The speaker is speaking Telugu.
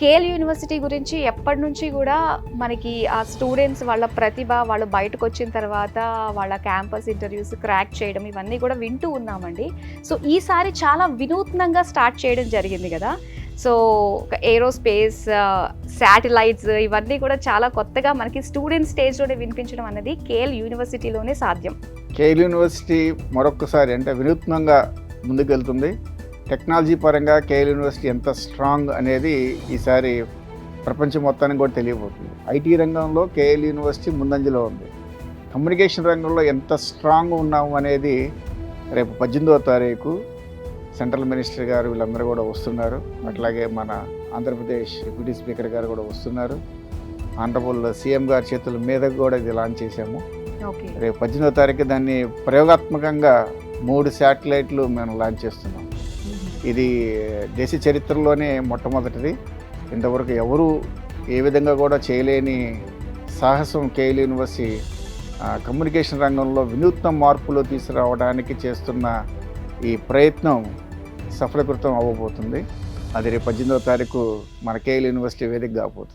కేఎల్ యూనివర్సిటీ గురించి ఎప్పటి నుంచి కూడా మనకి ఆ స్టూడెంట్స్ వాళ్ళ ప్రతిభ వాళ్ళు బయటకు వచ్చిన తర్వాత వాళ్ళ క్యాంపస్ ఇంటర్వ్యూస్ క్రాక్ చేయడం ఇవన్నీ కూడా వింటూ ఉన్నామండి. సో ఈసారి చాలా వినూత్నంగా స్టార్ట్ చేయడం జరిగింది కదా. సో ఏరోస్పేస్ శాటిలైట్స్ ఇవన్నీ కూడా చాలా కొత్తగా మనకి స్టూడెంట్ స్టేజ్లోనే వినిపించడం అనేది కేఎల్ యూనివర్సిటీలోనే సాధ్యం. కేఎల్ యూనివర్సిటీ మరొకసారి అంటే వినూత్నంగా ముందుకెళ్తుంది. టెక్నాలజీ పరంగా కేఎల్ యూనివర్సిటీ ఎంత స్ట్రాంగ్ అనేది ఈసారి ప్రపంచం మొత్తానికి కూడా తెలియబోతుంది. ఐటీ రంగంలో కేఎల్ యూనివర్సిటీ ముందంజలో ఉంది. కమ్యూనికేషన్ రంగంలో ఎంత స్ట్రాంగ్ ఉన్నాము అనేది రేపు పద్దెనిమిదవ తారీఖు సెంట్రల్ మినిస్టర్ గారు వీళ్ళందరూ కూడా వస్తున్నారు. అట్లాగే మన ఆంధ్రప్రదేశ్ డిప్యూటీ స్పీకర్ గారు కూడా వస్తున్నారు. ఆనరబుల్ సీఎం గారి చేతుల మీద కూడా ఇది లాంచ్ చేశాము. రేపు పద్దెనిమిదో తారీఖు దాన్ని ప్రయోగాత్మకంగా మూడు శాటిలైట్లు మేము లాంచ్ చేస్తున్నాం. ఇది దేశ చరిత్రలోనే మొట్టమొదటిది. ఇంతవరకు ఎవరు ఏ విధంగా కూడా చేయలేని సాహసం కేఎల్ యూనివర్సిటీ కమ్యూనికేషన్ రంగంలో వినూత్న మార్పులు తీసుకురావడానికి చేస్తున్న ఈ ప్రయత్నం సఫలీకృతం అవ్వబోతుంది. అది రేపు పద్దెనిమిదవ తారీఖు మన కేఎల్ యూనివర్సిటీ వేదిక కాబోతుంది